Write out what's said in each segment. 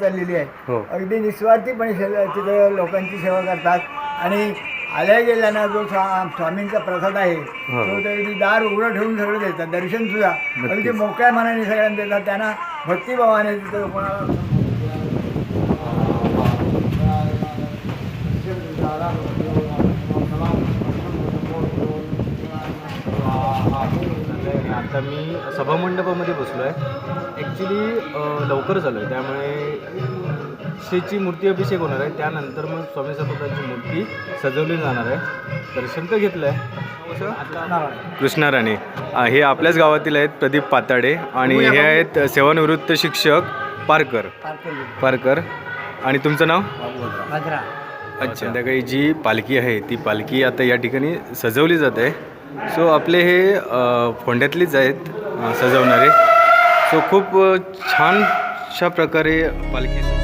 चाललेली आहे. हो. अगदी निस्वार्थीपणे सेवा तिथे लोकांची सेवा करतात. आणि आल्या गेल्यानं जो स्वा स्वामींचा प्रसाद आहे हो. तो ते अगदी दार उघडं ठेवून सगळं देतात. दर्शन सुद्धा. अगदी मोकळ्या मनाने सगळ्यांना देतात. त्यांना भक्तिभावाने तिथं कोणाला आता मी सभामंडपामध्ये बसलो आहे ॲक्च्युली लवकर झालो आहे त्यामुळे श्रीची मूर्ती अभिषेक होणार आहे. त्यानंतर मग स्वामी समर्थांची मूर्ती सजवली जाणार आहे. दर्शन तर घेतलं आहे कृष्णा राणे हे आपल्याच गावातील आहेत प्रदीप पाताडे आणि हे आहेत सेवानिवृत्त शिक्षक पारकर. पारकर आणि तुमचं नाव? अच्छा संध्याकाळी जी पालखी आहे ती पालखी आता या ठिकाणी सजवली जाते. सो आपले हे फोंड्यातलेच आहेत सजवणारे. सो खूप छानशा प्रकारे पालखी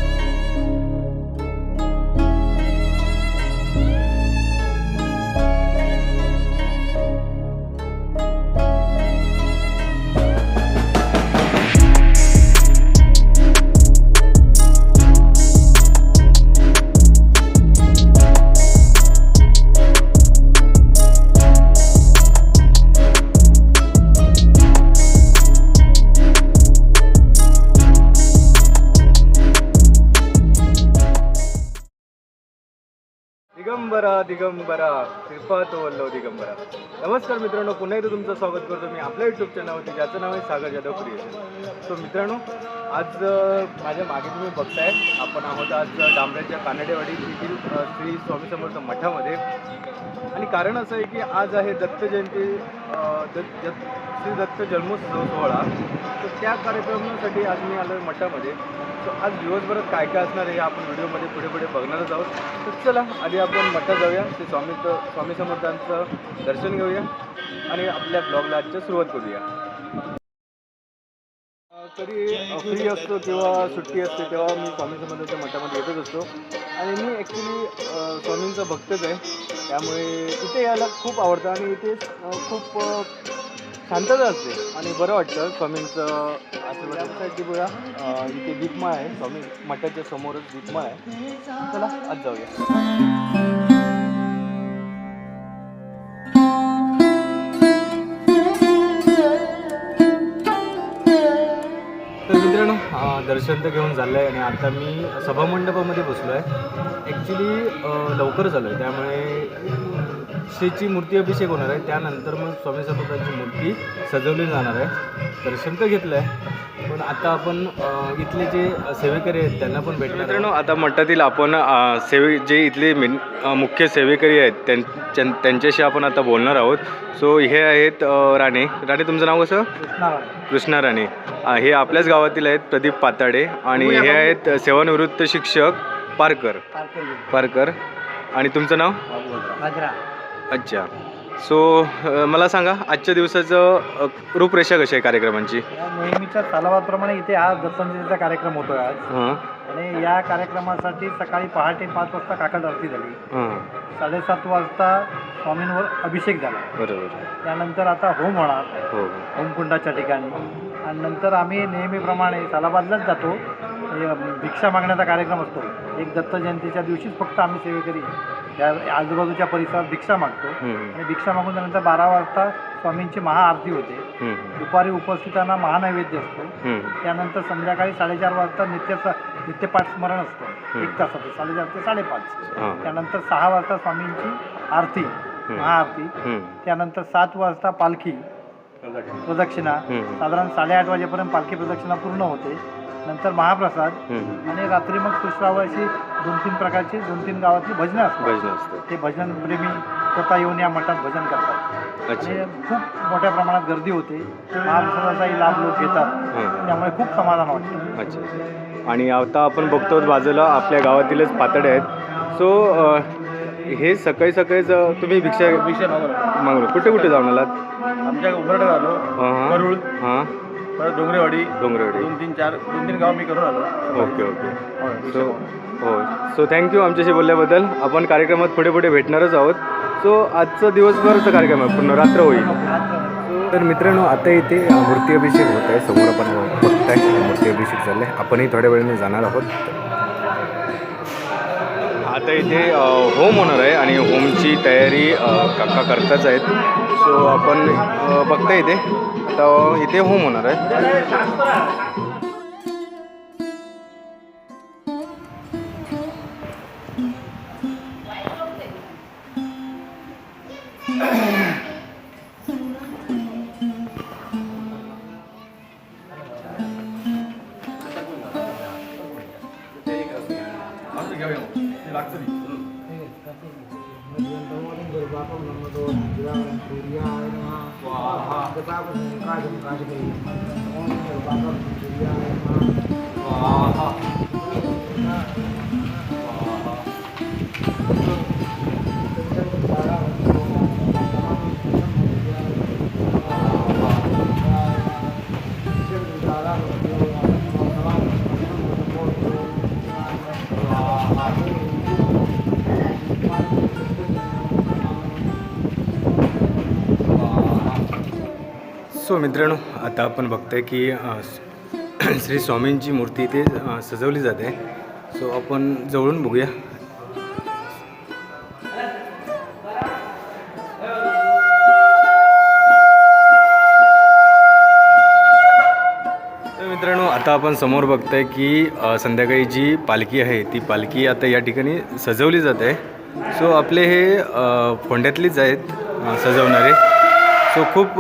दिगंबरा कृपा तो वल्लव दिगंबरा. नमस्कार मित्रांनो पुन्हा एकदा तुमचं स्वागत करतो मी आपल्या युट्यूब चॅनलवरती ज्याचं नाव आहे सागर जाधव क्रिएशन सो मित्रांनो आज माझ्या मागे तुम्ही बघताय आपण आहोत आज डांबऱ्याच्या कानडेवाडी येथील श्री स्वामी समर्थ मठामध्ये. आणि कारण असं आहे की आज आहे दत्त जयंती दत्त- श्री दत्त जन्मोत्सव सोहळा. तर त्या कार्यक्रमासाठी आज मी आलो मठामध्ये. सो आज दिवसभरात काय काय असणार आहे हे आपण व्हिडिओमध्ये पुढे पुढे बघणारच आहोत. तर चला आधी आपण मठात जाऊया. श्री स्वामी स्वामी समर्थांचं दर्शन घेऊया आणि आपल्या ब्लॉगला आजच्या सुरुवात करूया. कधी फ्री असतो किंवा सुट्टी असते तेव्हा मी स्वामी समर्थांच्या मठामध्ये येतच असतो. आणि मी ॲक्च्युली स्वामींचा भक्तच आहे. त्यामुळे इथे यायला खूप आवडतं आणि इथे खूप शांतता असते. आणि बरं वाटतं स्वामींचं आशीर्वादासाठी बघा इथे दीपमाळ आहे. स्वामी मठाच्या समोरच दीपमाळ आहे. चला आज जाऊया. तर दर्शन तर घेऊन झालं आहे आणि आता मी सभामंडपामध्ये बसलो आहे ॲक्च्युली लवकर झालो आहे. त्यामुळे श्रीची मूर्ती अभिषेक होणार आहे. त्यानंतर मग स्वामी समर्थांची मूर्ती सजवली जाणार आहे. दर्शन तर घेतलं आहे पण आता आपण इथले जे सेवेकरी आहेत त्यांना पण भेटणार मित्रांनो आता मठातील आपण सेवे जे इथले मेन मुख्य सेवेकरी आहेत त्यां त्यां- त्यांच्याशी आपण आता बोलणार आहोत. सो हे आहेत राणे. राणे तुमचं नाव कसं? कृष्णा राणे. हे आपल्याच गावातील आहेत प्रदीप पाताडे. आणि हे आहेत सेवानिवृत्त शिक्षक पारकर. पारकर. आणि तुमचं नाव? अच्छा. सो अ, मला सांगा आजच्या दिवसाचं अ, रूपरेषा कशी आहे कार्यक्रमांची? या नेहमीच्या सालाबादप्रमाणे इथे आज दत्तांजलीचा कार्यक्रम होतोय आज. हां. आणि या कार्यक्रमासाठी सकाळी पहाटे पाच वाजता काकड आरती झाली. हां. साडेसात वाजता स्वामींवर अभिषेक झाला. बरोबर. त्यानंतर आता होम होणार. हो. हो होमकुंडाच्या ठिकाणी. आणि नंतर आम्ही नेहमीप्रमाणे सालाबादलाच जातो. हे भिक्षा मागण्याचा कार्यक्रम असतो. एक दत्त जयंतीच्या दिवशीच फक्त आम्ही सेवेकरी या आजूबाजूच्या परिसरात भिक्षा मागतो. आणि भिक्षा मागून त्यानंतर बारा वाजता स्वामींची महाआरती होते. दुपारी उपस्थितांना महानैवेद्य असतो. त्यानंतर संध्याकाळी साडेचार वाजता नित्य नित्यपाठ स्मरण असतं. एक तासाचं साडेचार ते साडेपाच. त्यानंतर सहा वाजता स्वामींची आरती महाआरती. त्यानंतर सात वाजता पालखी प्रदक्षिणा. साधारण साडेआठ वाजेपर्यंत पालखी प्रदक्षिणा पूर्ण होते. नंतर महाप्रसाद. आणि रात्री मग सुश्रावाची दोन तीन प्रकारची दोन तीन गावातली भजनं असतात. भजन असतं ते भजन प्रेमी स्वतः येऊन या मठात भजन करतात. अच्छा. आणि खूप मोठ्या प्रमाणात गर्दी होते. महाप्रसादाचाही लाभ लोक घेतात. हां त्यामुळे खूप समाधान वाटतं. अच्छा आणि आता आपण बघतो बाजूला आपल्या गावातीलच पातळे आहेत. सो हे सकाळी सकाळीच अ, तुम्ही भिक्षा विषय मागवला. मागलो कुठे कुठे जाऊन आलात? आमच्या उमरडे आलो. हां हां. करूळ. हां. परत डोंगरेवाडी. डोंगरवाडी. दोन तीन चार दोन तीन गाव मी करून आलो. Okay okay. सो हो. सो थँक्यू आमच्याशी बोलल्याबद्दल. आपण कार्यक्रमात पुढे पुढे भेटणारच आहोत. सो आजचा दिवसभरचा कार्यक्रम आहे. पूर्ण रात्र होईल. तर मित्रांनो आता इथे मूर्ती अभिषेक होत आहे. समोर आपण बघतो बघताय मूर्ती अभिषेक झाले आपणही थोड्या वेळाने जाणार आहोत. आता इथे होम होणार आहे आणि होमची तयारी काका करताच आहेत. सो आपण अ, बघताय इथे. तर हो, इथे होम होणार आहे. सो मित्रांनो आता आपण बघतोय की श्री स्वामींची मूर्ती इथे सजवली जाते. सो आपण जवळून बघूया. तर मित्रांनो आता आपण समोर बघताय की संध्याकाळी जी पालखी आहे ती पालखी आता या ठिकाणी सजवली जाते. सो आपले हे फोंड्यातलीच आहेत सजवणारे. सो खूप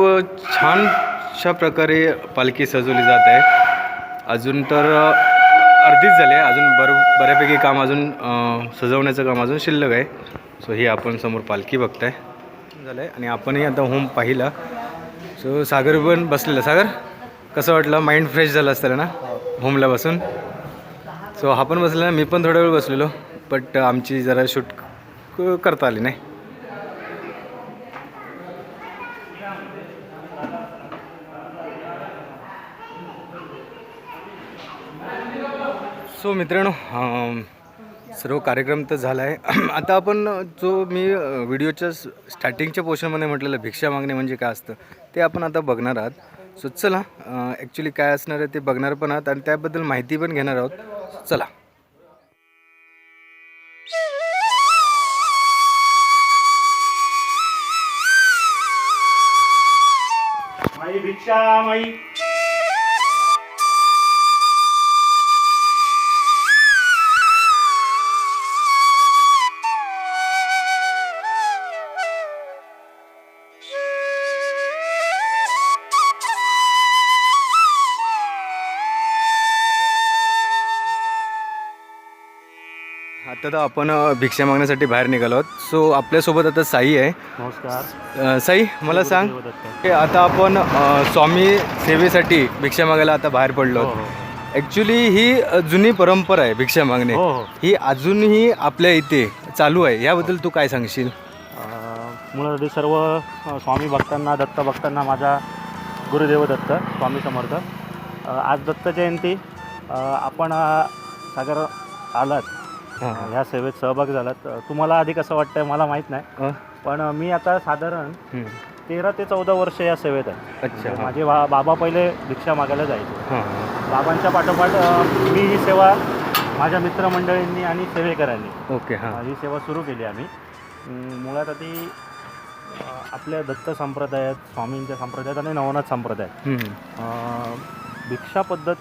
छानशा प्रकारे पालखी सजवली जात आहे. अजून तर अर्धीच झाली आहे. अजून बर बऱ्यापैकी काम अजून सजवण्याचं काम अजून शिल्लक आहे. सो ही आपण समोर पालखी बघताय. झालं आहे आणि आपणही आता होम पाहिला. सो सागर पण बसलेला. सागर कसं वाटलं? माइंड फ्रेश झालं असतं ना? होमला बसून. सो हा पण बसलेला. मी पण थोडा वेळ बसलेलो. बट आमची जरा शूट करता आली नाही. सो मित्रांनो सर्व कार्यक्रम तर झाला आहे आता आपण जो मी व्हिडिओच्या स्टार्टिंगच्या पोर्शनमध्ये म्हटलेलं भिक्षा मागणे म्हणजे काय असतं ते आपण आता बघणार आहात. सो चला ॲक्च्युली काय असणार आहे ते बघणार पण आहात आणि त्याबद्दल माहिती पण घेणार आहोत. चला. भिक्षा माई. आता तर आपण भिक्षा मागण्यासाठी बाहेर निघालो आहोत. सो आपल्यासोबत आता साई आहे. नमस्कार. साई मला सांग की आता आपण स्वामी सेवेसाठी भिक्षा मागायला आता बाहेर पडलो हो, ॲक्च्युली ही अ, जुनी परंपरा आहे भिक्षा मागणे. हो हो. ही अजूनही आपल्या इथे चालू आहे. याबद्दल तू काय सांगशील? आधी सर्व स्वामी भक्तांना दत्त भक्तांना माझा गुरुदेव दत्त स्वामी समर्थ. आज दत्त जयंती. आपण सागर आलात. हां. अं, ह्या सेवेत सहभाग झालात. तुम्हाला आधी कसं वाटतंय मला माहीत नाही. पण मी आता साधारण. तेरा ते चौदा वर्ष या सेवेत आहे. अच्छा म्हणजे हां. माझे बा बाबा पहिले भिक्षा मागायला जायचे. हां बाबांच्या पाठोपाठ अं, मी ही सेवा माझ्या मित्रमंडळींनी आणि सेवेकरांनी ओके हां. ही सेवा सुरू केली आम्ही. अं, मुळात आधी अं, आपल्या दत्त संप्रदायात स्वामींच्या संप्रदायात आणि नवनाथ संप्रदायात. अं, भिक्षा पद्धत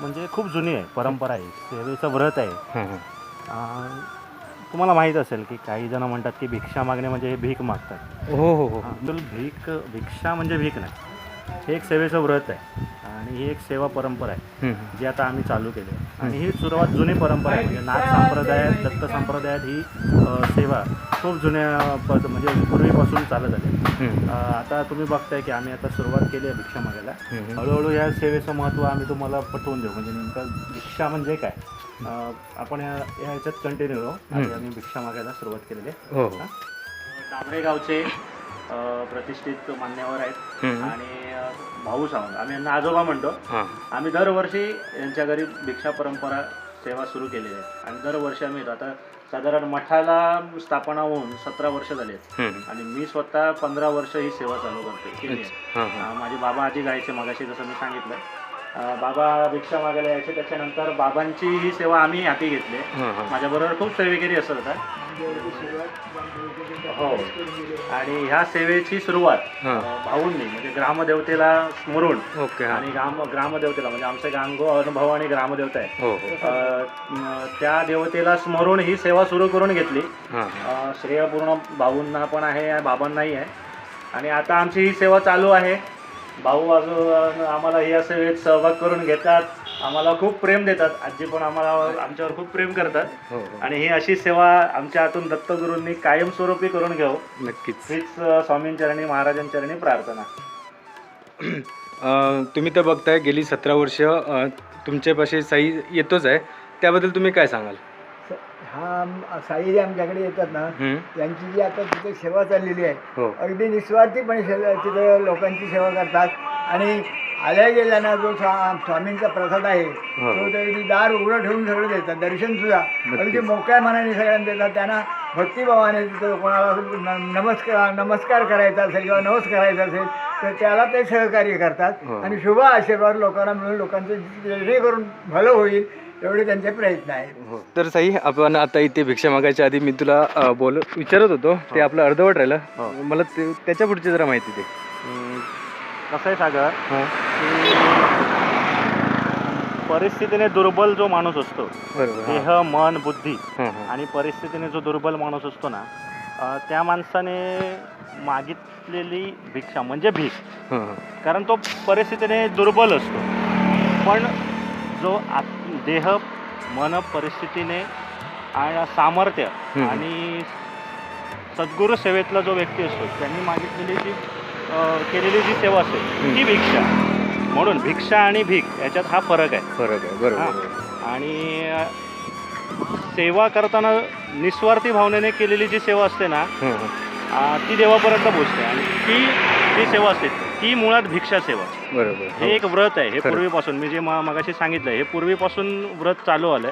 म्हणजे खूप जुनी आहे परंपरा आहे. सेवेचं व्रत आहे. हां हां. तुम्हाला माहीत असेल की काही जण म्हणतात की भिक्षा मागणे म्हणजे हे भीक मागतात. हो हो हो. हां, तर भीक भिक्षा म्हणजे भीक नाही. हे एक सेवेचं व्रत आहे. आणि ही एक सेवा परंपरा आहे. जी आता आम्ही चालू केली आहे. आणि ही सुरुवात जुनी परंपरा आहे. म्हणजे नाथ संप्रदायात दत्त संप्रदायात ही अ, सेवा खूप जुन्या पद म्हणजे पूर्वीपासून चालत आली आहे. अ, आता तुम्ही बघताय की आम्ही आता सुरुवात केली आहे भिक्षा मागायला. हळूहळू या सेवेचं महत्त्व आम्ही तुम्हाला पटवून देऊ. म्हणजे नेमकं भिक्षा म्हणजे काय? अ, आपण या या ह्याच्यात कंटिन्यू राहू आणि आम्ही भिक्षा मागायला सुरुवात केलेली आहे. हो. हो? दामरे गावचे प्रतिष्ठित मान्यवर आहेत. आणि भाऊ सावंत आम्ही यांना आजोबा म्हणतो. आम्ही दरवर्षी यांच्या घरी भिक्षा परंपरा सेवा सुरू केलेली आहे. आणि दरवर्षी आम्ही येतो. आता साधारण मठाला स्थापना होऊन सतरा वर्ष झाली आहेत. आणि मी स्वतः पंधरा वर्ष ही सेवा चालू करते माझे बाबा आजी गायचे मगाशी जसं मी सांगितलं. बाबा भिक्षा मागायला यायचे त्याच्यानंतर बाबांची ही सेवा आम्ही हाती घेतली. माझ्याबरोबर खूप सेवेकरी असत होता हो. आणि ह्या सेवेची सुरुवात भाऊंनी म्हणजे ग्रामदेवतेला स्मरून ओके आणि ग्राम ग्रामदेवतेला म्हणजे आमचे गांगो अनुभव आणि ग्रामदेवता आहे हो हो. त्या देवतेला स्मरून ही सेवा सुरू करून घेतली. हां. अं, श्रेय पूर्ण भाऊंना पण आहे बाबांनाही आहे. आणि आता आमची ही सेवा चालू आहे. भाऊ अजून आम्हाला या सेवेत सहभाग करून घेतात. आम्हाला खूप प्रेम देतात. आजी पण आम्हाला आमच्यावर खूप प्रेम करतात. हो हो. आणि ही अशी सेवा आमच्या हातून दत्तगुरूंनी कायमस्वरूपी करून घेऊ. नक्कीच. हीच स्वामींचरणी महाराजांचरणी प्रार्थना. तुम्ही तर बघताय गेली सतरा वर्ष तुमच्यापाशी साई येतोच आहे. त्याबद्दल तुम्ही काय सांगाल? हा आम- साई जे आमच्याकडे येतात ना हं? त्यांची जी आता तिथे सेवा चाललेली आहे हो अगदी निस्वार्थीपणे सेवा तिथे लोकांची सेवा करतात आणि आल्या गेल्यानं जो स्वा- स्वामींचा प्रसाद आहे हो. तो ते अगदी दार उघडं ठेवून सगळं देतात दर्शन सुद्धा अगदी मोकळ्या मनाने सगळ्यांना देतात त्यांना भक्तिभावाने तिथं कोणाला न- नमस्कार नमस्कार करायचा असेल किंवा नवस करायचा असेल तर त्याला ते सहकार्य करतात हो. आणि शुभ आशीर्वाद लोकांना मिळून लोकांचं जेणेकरून भलं होईल एवढे त्यांचे प्रयत्न आहेत. हो. तर साई आपण आता इथे भिक्षा मागायच्या आधी मी तुला अ, बोल विचारत होतो. ते आपलं अर्धवट राहिलं. हो. मला ते त्याच्या पुढची जरा माहिती दे. कसं आहे सागर? हां. परिस्थितीने दुर्बल जो माणूस असतो बरोबर देह हां. मन बुद्धी हां, हां. आणि परिस्थितीने जो दुर्बल माणूस असतो ना अं, त्या माणसाने मागितलेली भिक्षा म्हणजे भीक. हां, हां. कारण तो परिस्थितीने दुर्बल असतो. पण जो आत देह मन परिस्थितीने आणि सामर्थ्य हम्म. आणि सद्गुरू सेवेतला जो व्यक्ती असतो त्यांनी मागितलेली जी अं, केलेली जी सेवा असते ती भिक्षा म्हणून भिक्षा आणि भीक याच्यात हा फरक आहे फरक आहे बरोबर हां. बरोबर. आणि अ, सेवा करताना निस्वार्थी भावनेने केलेली जी सेवा असते ना हां, हां. ती देवापर्यंत पोहोचते आणि ती जी सेवा असते ती मुळात भिक्षा सेवा. बरोबर. हे एक व्रत आहे. हे खरं. पूर्वीपासून मी जे म मगाशी सांगितलं हे पूर्वीपासून व्रत चालू आलं.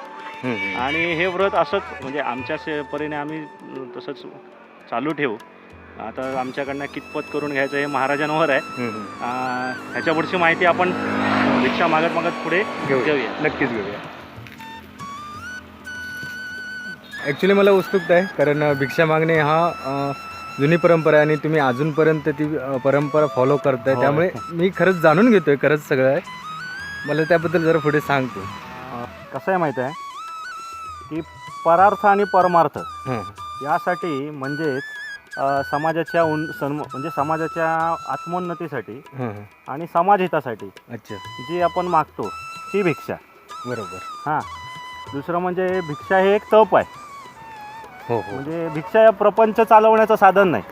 आणि हे व्रत असंच म्हणजे आमच्या से परीने आम्ही अ, तसंच चालू ठेवू. आता आमच्याकडनं कितपत करून घ्यायचं हे महाराजांवर आहे. अ, ह्याच्या पुढची माहिती आपण भिक्षा मागत मागत पुढे घेऊया. घेऊया. नक्कीच घेऊया. ॲक्च्युली मला उत्सुकता आहे कारण अ, भिक्षा मागणे हा जुनी परंपरा आहे आणि तुम्ही अजूनपर्यंत ती परंपरा फॉलो करताय. त्यामुळे मी खरंच जाणून घेतोय खरंच सगळं आहे. मला त्याबद्दल जरा पुढे सांगतो. कसं आहे माहीत आहे? की परार्थ आणि परमार्थ यासाठी म्हणजेच समाजाच्या उन सन्म म्हणजे समाजाच्या आत्मोन्नतीसाठी. आणि समाजहितासाठी अच्छा. जी आपण मागतो ती भिक्षा. बरोबर. हां. दुसरं म्हणजे भिक्षा हे एक तप आहे. हो हो. म्हणजे भिक्षा या प्रपंच चालवण्याचं साधन नाही.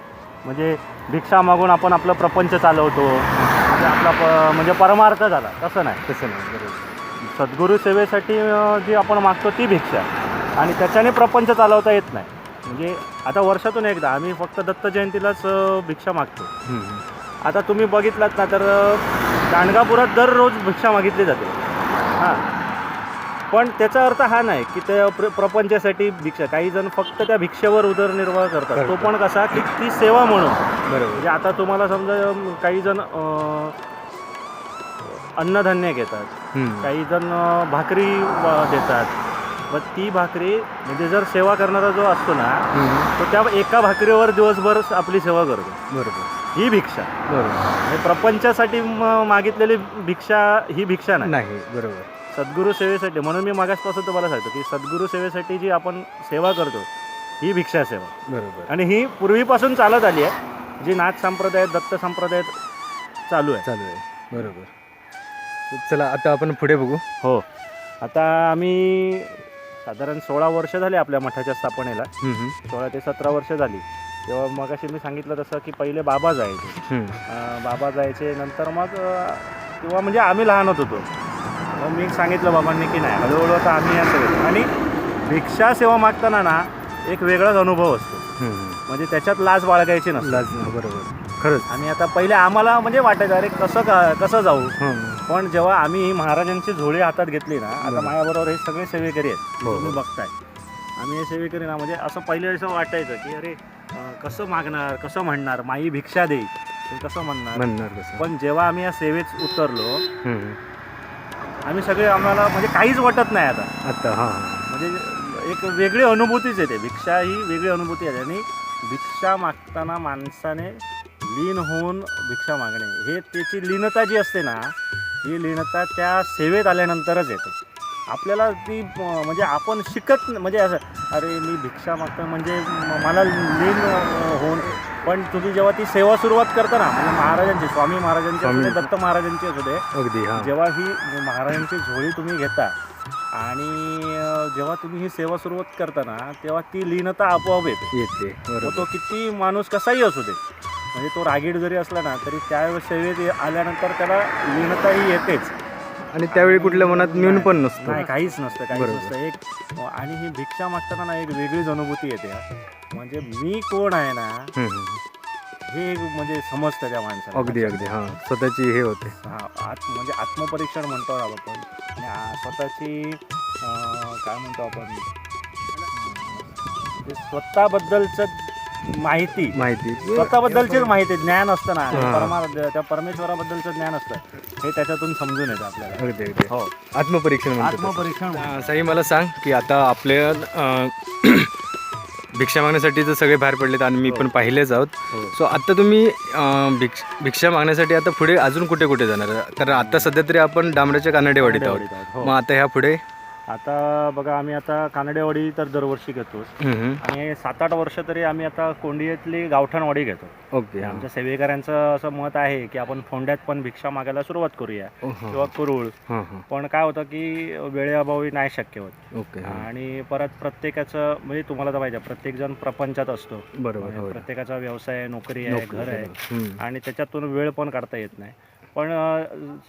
म्हणजे भिक्षा मागून आपण आपलं प्रपंच चालवतो. म्हणजे आपला प म्हणजे परमार्थ झाला. तसं नाही. तसं नाही बरोबर. सद्गुरू सेवेसाठी अ, जी आपण मागतो ती भिक्षा. आणि त्याच्याने प्रपंच चालवता येत नाही. म्हणजे आता वर्षातून एकदा आम्ही फक्त दत्त जयंतीलाच अ, भिक्षा मागतो. आता तुम्ही बघितलात ना तर अ, गाणगापुरात दररोज भिक्षा मागितली जाते. हां. पण त्याचा अर्थ हा नाही की त्या प्र प्रपंचासाठी भिक्षा. काही जण फक्त त्या भिक्षेवर उदरनिर्वाह करतात. तो. पण कसा की ती सेवा म्हणून. बरोबर. म्हणजे आता तुम्हाला समजा काही जण अन्नधान्य घेतात. काही जण भाकरी देतात. मग ती भाकरी म्हणजे जर सेवा करणारा जो असतो ना हं, हं. तो त्या एका भाकरीवर दिवसभर आपली सेवा करतो. बरोबर. ही भिक्षा. बरोबर. म्हणजे प्रपंचासाठी मागितलेली भिक्षा ही भिक्षा नाही. नाही बरोबर. सद्गुरू सेवेसाठी म्हणून मी मागासपासून तुम्हाला सांगतो की सद्गुरू सेवेसाठी जी आपण सेवा करतो ही भिक्षा सेवा. बरोबर. आणि ही पूर्वीपासून चालत आली आहे जी नाथ संप्रदायात दत्त संप्रदायात चालू आहे. चालू आहे. बरोबर. चला आता आपण पुढे बघू. हो. आता आम्ही साधारण सोळा वर्ष झाले आपल्या मठाच्या स्थापनेला. सोळा ते सतरा वर्ष झाली. तेव्हा मगाशी मी सांगितलं तसं की पहिले बाबा जायचे. बाबा जायचे नंतर मग तेव्हा म्हणजे आम्ही लहान होतो. मग मी सांगितलं बाबांनी की नाही. हळूहळू आता आम्ही असं आणि भिक्षा सेवा मागताना ना एक वेगळाच अनुभव असतो. म्हणजे त्याच्यात लाज बाळगायची नसते. लाज बरोबर. खरंच. आणि आता पहिले आम्हाला म्हणजे वाटायचं अरे कसं का कसं जाऊ. पण जेव्हा आम्ही महाराजांची झोळी हातात घेतली ना आता बरं. माझ्याबरोबर हे सगळे सेवेकरी आहेत. हो, तुम्ही हो. बघताय. आम्ही हे सेवेकरी ना म्हणजे असं पहिले असं वाटायचं की अरे कसं मागणार कसं म्हणणार? माई भिक्षा देईल. कसं म्हणणार? म्हणणार पण जेव्हा आम्ही या सेवेत उतरलो. आम्ही सगळे आम्हाला म्हणजे काहीच वाटत नाही आता. आत्ता हां म्हणजे एक वेगळी अनुभूतीच येते भिक्षा ही वेगळी अनुभूती आहे आणि भिक्षा मागताना माणसाने लीन होऊन भिक्षा मागणे. हे त्याची लीनता जी असते ना ही लीनता त्या सेवेत आल्यानंतरच येते. आपल्याला ती म्हणजे आपण शिकत म्हणजे असं अरे मी भिक्षा मागतो म्हणजे मला लीन होऊन पण तुम्ही जेव्हा ती सेवा सुरुवात करता ना म्हणजे महाराजांची स्वामी महाराजांची असू दे. दत्त महाराजांची असू दे अगदी हां. जेव्हा ही महाराजांची झोळी तुम्ही घेता आणि जेव्हा तुम्ही ही सेवा सुरुवात करता ना तेव्हा ती लीनता आपोआप येते. येते बरोबर. तो किती माणूस कसाही असू दे म्हणजे तो रागीड जरी असला ना तरी त्या सेवेत आल्यानंतर त्याला लीनता ही येतेच. आणि त्यावेळी कुठल्या मनात न्यून पण नसतो. नाही काहीच नसतं काहीच बरोबर. नसतं. एक आणि ही भिक्षा मागताना ना एक वेगळीच अनुभूती येते. हा. म्हणजे मी कोण आहे ना हम्म, हम्म. हे एक म्हणजे समजतं त्या माणसाला. अगदी अगदी. हां स्वतःची हे होते. हा आत म्हणजे आत्मपरीक्षण म्हणतो ना आपण. आणि आ- स्वतःची अं, काय म्हणतो आपण? अं, ते स्वतःबद्दलचं माहिती. माहिती. स्वतःबद्दलचीच माहिती ज्ञान असतं ना. हा. परमा त्या परमेश्वराबद्दलचं ज्ञान असतं. हे त्याच्यातून समजून येतं आपल्याला. अगदी अगदी. हो. आत्मपरीक्षण. आत्मपरीक्षण अं, साई मला सांग की आता आपल्या अं, भिक्षा मागण्यासाठी तर सगळे बाहेर पडलेत आणि मी पण पाहिलेच आहोत. हो. सो आता तुम्ही अं, भिक्ष भिक्षा मागण्यासाठी आता पुढे अजून कुठे कुठे जाणार? कारण आता सध्या तरी आपण डांबराच्या कानडेवाडीत आहोत. कानडेवाडीत आहोत, हो. मग आता ह्या पुढे आता बघा आम्ही आता कानडेवाडी तर दरवर्षी हम्म. आणि सात आठ वर्ष तरी आम्ही आता कोंडियातली गावठाणवाडी घेतो ओके हां. आमच्या सेवेकऱ्यांचं असं मत आहे की आपण फोंड्यात पण भिक्षा मागायला सुरुवात करूया ओ, हां. किंवा कुरुळ हां हां पण काय होतं की वेळेअभावी नाही शक्य होत ओके हां. आणि परत प्रत्येकाचं म्हणजे तुम्हाला तर माहिती आहे प्रत्येकजण प्रपंचात असतो बरोबर म्हणजे हो. प्रत्येकाचा व्यवसाय नोकरी आहे घर आहे. आणि त्याच्यातून वेळ पण काढता येत नाही पण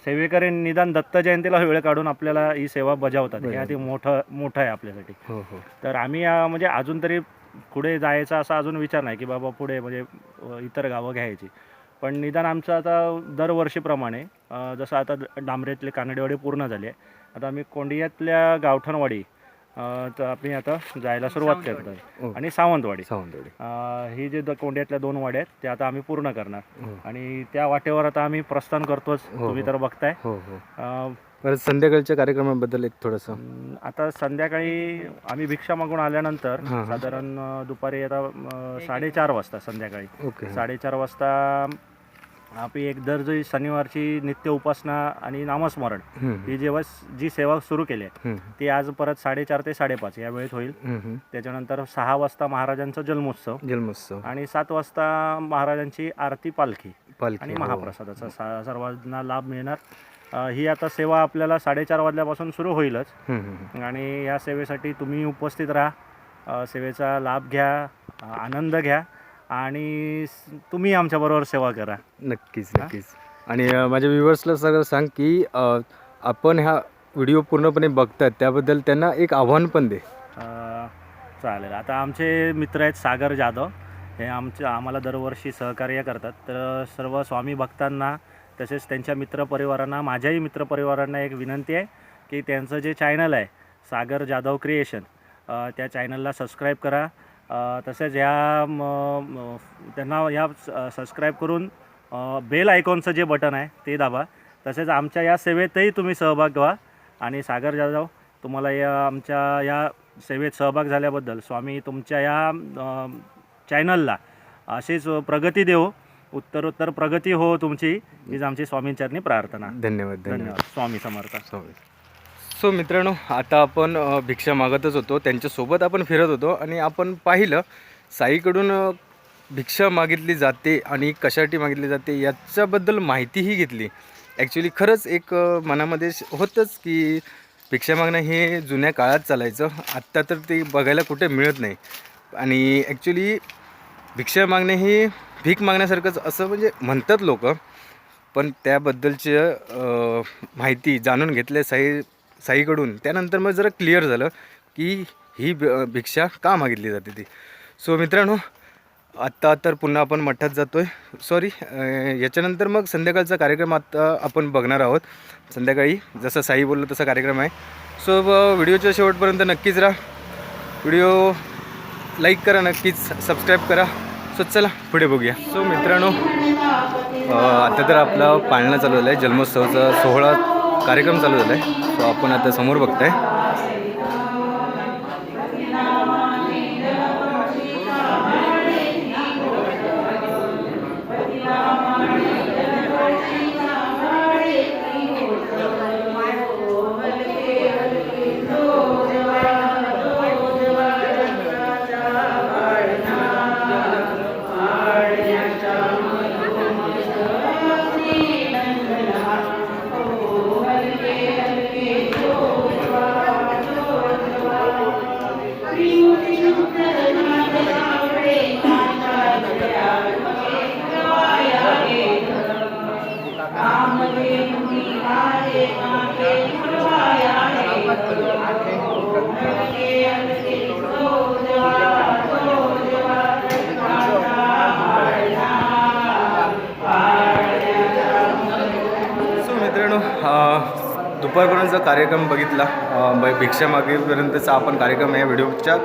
सेवेकरी निदान दत्त जयंतीला वेळ काढून आपल्याला ही सेवा बजावतात. हे. आधी मोठं मोठं आहे आपल्यासाठी. हो हो. तर आम्ही म्हणजे अजून तरी पुढे जायचा असा अजून विचार नाही की बाबा पुढे म्हणजे इतर गावं घ्यायची. पण निदान आमचं आता दरवर्षीप्रमाणे जसं आता डांबरेतले कानडेवाडी पूर्ण झाली आता आम्ही कोंडियातल्या गावठणवाडी अं, तर आम्ही आता जायला सुरुवात करतो आहे ओ. आणि सावंतवाडी. सावंतवाडी. अं, ही जे द- कोंडियातल्या दोन वाड्या आहेत त्या आता आम्ही पूर्ण करणार. हो. आणि त्या वाटेवर आता आम्ही प्रस्थान करतोच हो, तुम्ही हो. तर बघताय. हो हो. अं, परत संध्याकाळच्या कार्यक्रमाबद्दल एक थोडंसं. अं, आता संध्याकाळी आम्ही भिक्षा मागून आल्यानंतर हां, हां. साधारण अं, दुपारी आता अं, साडेचार वाजता संध्याकाळी. ओके. हां. साडेचार वाजता आपली एक दर जी शनिवारची नित्य उपासना आणि नामस्मरण ही जेव्हा जी सेवा सुरू केली आहे ती आज परत साडेचार ते साडेपाच या वेळेत होईल. त्याच्यानंतर सहा वाजता महाराजांचा जन्मोत्सव जन्मोत्सव. आणि सात वाजता महाराजांची आरती पालखी पालखी आणि हो. महाप्रसादाचा सर्वांना लाभ मिळणार. ही आता सेवा आपल्याला साडेचार वाजल्यापासून सुरू होईलच. आणि या सेवेसाठी तुम्ही उपस्थित राहा. सेवेचा लाभ घ्या आनंद घ्या. आणि तुम्ही आमच्याबरोबर सेवा करा. नक्कीच नक्कीच. आणि अं, माझ्या व्ह्युअर्सला सगळं सांग की अं, आपण ह्या व्हिडिओ पूर्णपणे बघतात त्याबद्दल त्यांना एक आव्हान पण दे. अ, चालेल. आता आमचे मित्र आहेत सागर जाधव. हे आमच्या आम्हाला दरवर्षी सहकार्य करतात. तर सर्व स्वामी भक्तांना तसेच त्यांच्या मित्रपरिवारांना माझ्याही मित्रपरिवारांना एक विनंती आहे की त्यांचं जे चॅनल आहे सागर जाधव क्रिएशन त्या चॅनलला सबस्क्राईब करा. तसेच ह्या म, त्यांना या सबस्क्राईब करून बेल आयकॉनचं जे बटन आहे ते दाबा. तसेच आमच्या या सेवेतही तुम्ही सहभाग व्हा. आणि सागर जाधव तुम्हाला या आमच्या या सेवेत सहभाग झाल्याबद्दल स्वामी तुमच्या या चॅनलला अशीच प्रगती देऊ उत्तरोत्तर प्रगती हो तुमची. हीच आमची स्वामींचरणी प्रार्थना. धन्यवाद धन्यवाद. धन्यवाद. स्वामी समर्थ. सो मित्रांनो आता आपण भिक्षा मागतच होतो. त्यांच्यासोबत आपण फिरत होतो आणि आपण पाहिलं साईकडून भिक्षा मागितली जाते आणि कशासाठी मागितली जाते याच्याबद्दल माहितीही घेतली. ॲक्च्युली खरंच एक मनामध्ये श- होतंच की भिक्षा मागणं हे जुन्या काळात चालायचं. आत्ता तर ते बघायला कुठे मिळत नाही. आणि ॲक्च्युली भिक्षा मागणे ही भीक मागण्यासारखंच असं म्हणजे म्हणतात लोक. पण त्याबद्दलची माहिती जाणून घेतल्या साई साईकडून. त्यानंतर मग जरा क्लिअर झालं की ही भिक्षा का मागितली जाते ती. सो मित्रांनो आत्ता तर पुन्हा आपण मठात जातो आहे सॉरी याच्यानंतर मग संध्याकाळचा कार्यक्रम आत्ता आपण बघणार आहोत. संध्याकाळी जसं साई बोललो तसा कार्यक्रम आहे. सो व्हिडिओच्या शेवटपर्यंत नक्कीच राहा. व्हिडिओ लाईक करा नक्कीच सबस्क्राईब करा. सो चला पुढे बघूया. सो मित्रांनो आता तर आपला पाळणा चालू आहे जन्मोत्सवाचा सोहळा कार्यक्रम चालू झाला आहे सो आपण आता समोर बघताय. कार्यक्रम बघितला. अं, भिक्षा मागेपर्यंतचा आपण कार्यक्रम या व्हिडिओच्या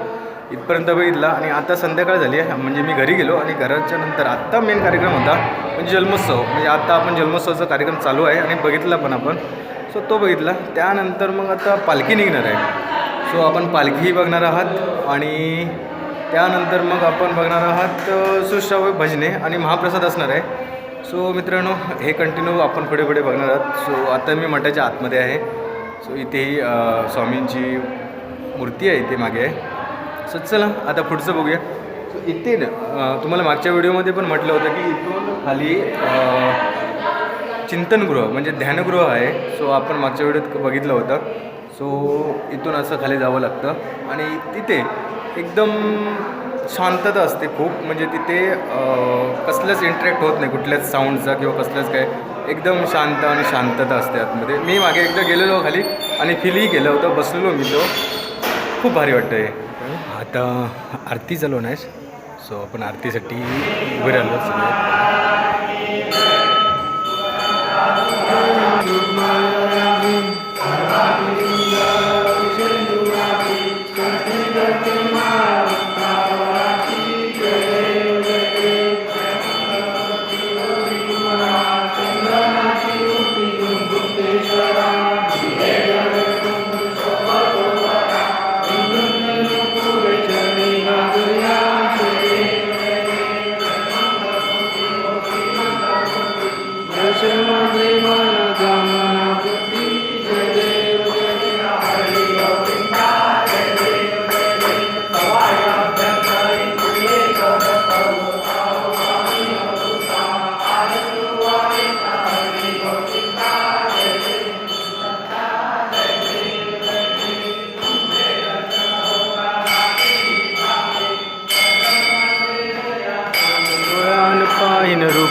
इथपर्यंत बघितला आणि आता संध्याकाळ झाली आहे. म्हणजे मी घरी गेलो आणि घराच्या नंतर आत्ता मेन कार्यक्रम होता म्हणजे जन्मोत्सव. म्हणजे आत्ता आपण जन्मोत्सवाचा कार्यक्रम चालू आहे आणि बघितला पण आपण. सो तो बघितला. त्यानंतर मग आता पालखी निघणार आहे. सो आपण पालखीही बघणार आहात आणि त्यानंतर मग आपण बघणार आहात सुश्राव्य भजने आणि महाप्रसाद असणार आहे. सो मित्रांनो हे कंटिन्यू आपण पुढे पुढे बघणार आहात. सो आता मी मठाच्या आतमध्ये आहे. सो इथेही स्वामींची मूर्ती आहे इथे मागे. आहे सो चला आता पुढचं बघूया. सो इथे ना तुम्हाला मागच्या व्हिडिओमध्ये पण म्हटलं होतं की इथून खाली चिंतनगृह म्हणजे ध्यानगृह आहे. सो आपण मागच्या व्हिडिओत बघितलं होतं. सो इथून असं खाली जावं लागतं. आणि तिथे एकदम शांतता असते खूप. म्हणजे तिथे कसलंच इंटरॅक्ट होत नाही कुठल्याच साऊंडचा किंवा कसलंच काय. एकदम शांत आणि शांतता असते आतमध्ये. मी मागे एकदा गेलेलो खाली आणि फीलही केलं होतं बसलेलो मी तो खूप भारी वाटतं हे आता आरती चालू नाही सो आपण आरतीसाठी उभे राहिलो सगळे.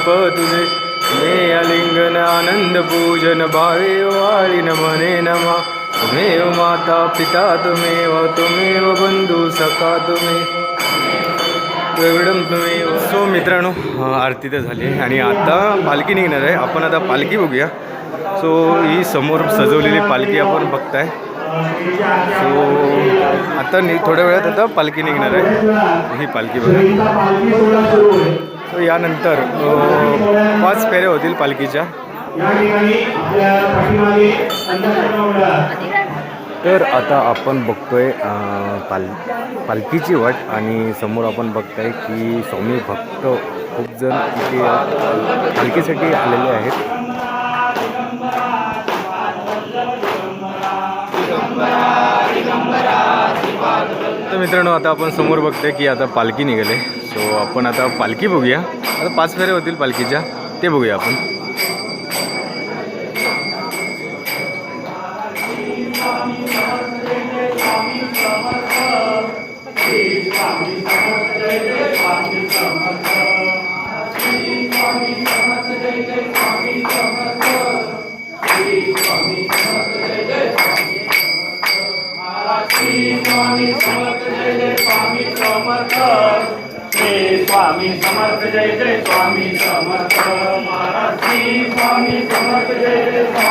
रूप तुझे मे अलिंगन आनंद पूजन भावे वाळीन नमने नमा। तुमेव माता पिता तुमेव तुमेव बंधू सखा तुम्ही एवढं तुमेव सो मित्रांनो आरती तर झाली आणि आता पालखी निघणार आहे. आपण आता पालखी बघूया. सो ही समोर सजवलेली पालखी आपण बघताय. सो आता नि थोड्या वेळात आता पालखी निघणार आहे. ही पालखी बघा. यानंतर पाच फेऱ्या होतील पालखीच्या. तर आता आपण बघतोय पाल पालखीची वाट आणि समोर आपण बघताय की स्वामी भक्त खूप जण इथे पालखीसाठी आलेले आहेत. तर मित्रांनो आता आपण समोर बघतोय की आता पालखी निघाले. सो आपण आता पालखी बघूया. आता पाच फेऱ्या होतील पालखीच्या. ते बघूया आपण. श्री स्वामी समर्थ जय जय स्वामी समर्थ. महाराज स्वामी समर्थ जय जय स्वामी समर्थ.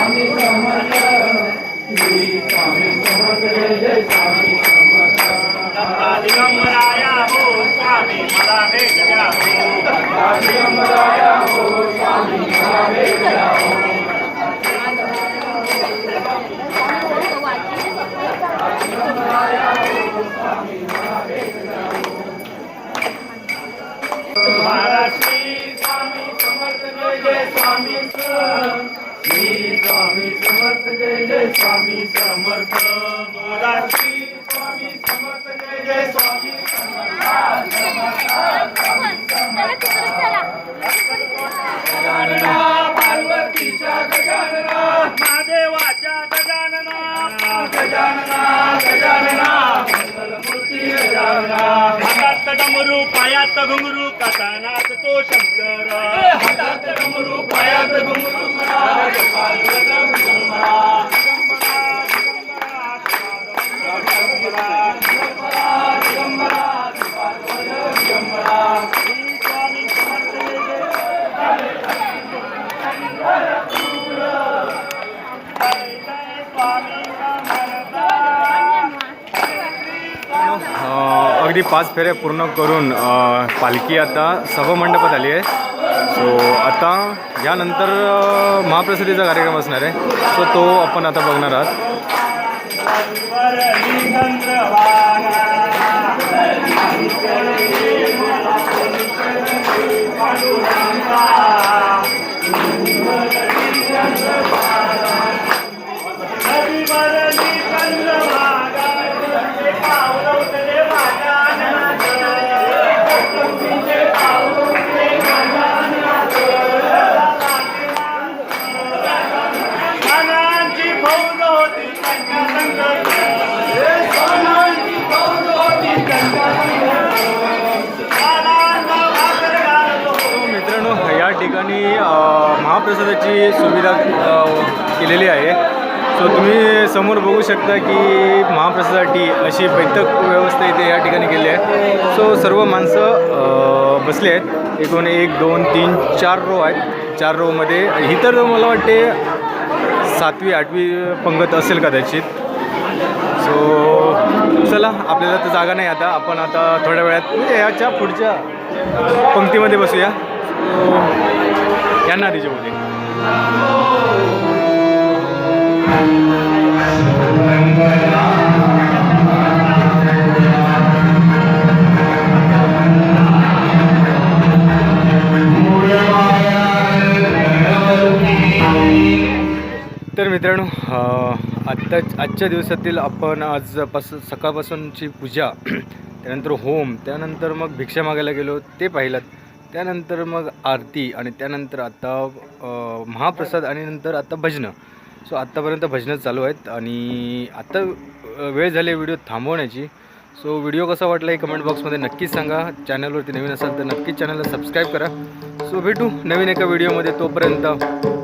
पायात घुंगरू कसा नाचतो शंकर हातात डमरू पायात घुंगरू Oh. अगदी पाच फेऱ्या पूर्ण करून पालखी आता सभामंडपात आली आहे. सो आता यानंतर महाप्रसिद्धीचा महाप्रसादीचा कार्यक्रम असणार आहे. सो तो आपण आता बघणार आहात. महाप्रसादाची सुविधा केलेली आहे. सो तुम्ही समोर बघू शकता की महाप्रसादासाठी अशी बैठक व्यवस्था इथे या ठिकाणी केली आहे. सो सर्व माणसं बसले आहेत. एकूण एक दोन तीन चार रो आहेत. चार रोमध्ये ही तर मला वाटते सातवी आठवी पंगत असेल कदाचित. सो चला आपल्याला तर जागा नाही आता. आपण आता थोड्या वेळात म्हणजे याच्या पुढच्या पंक्तीमध्ये बसूया. यांना त्याच्यामध्ये तर मित्रांनो आत्ता आजच्या दिवसातील आपण आजपास सकाळपासूनची पूजा त्यानंतर होम त्यानंतर मग भिक्षा मागायला गेलो ते पाहिलात त्यानंतर मग आरती आणि त्यानंतर आता महाप्रसाद आणि नंतर आता भजनं. सो आत्तापर्यंत भजनं चालू आहेत आणि आत्ता वेळ झाली व्हिडिओ थांबवण्याची. सो व्हिडिओ कसा वाटला हे कमेंट बॉक्समध्ये नक्कीच सांगा. चॅनलवरती नवीन असाल तर नक्कीच चॅनलला सबस्क्राईब करा. सो भेटू नवीन एका व्हिडिओमध्ये तोपर्यंत.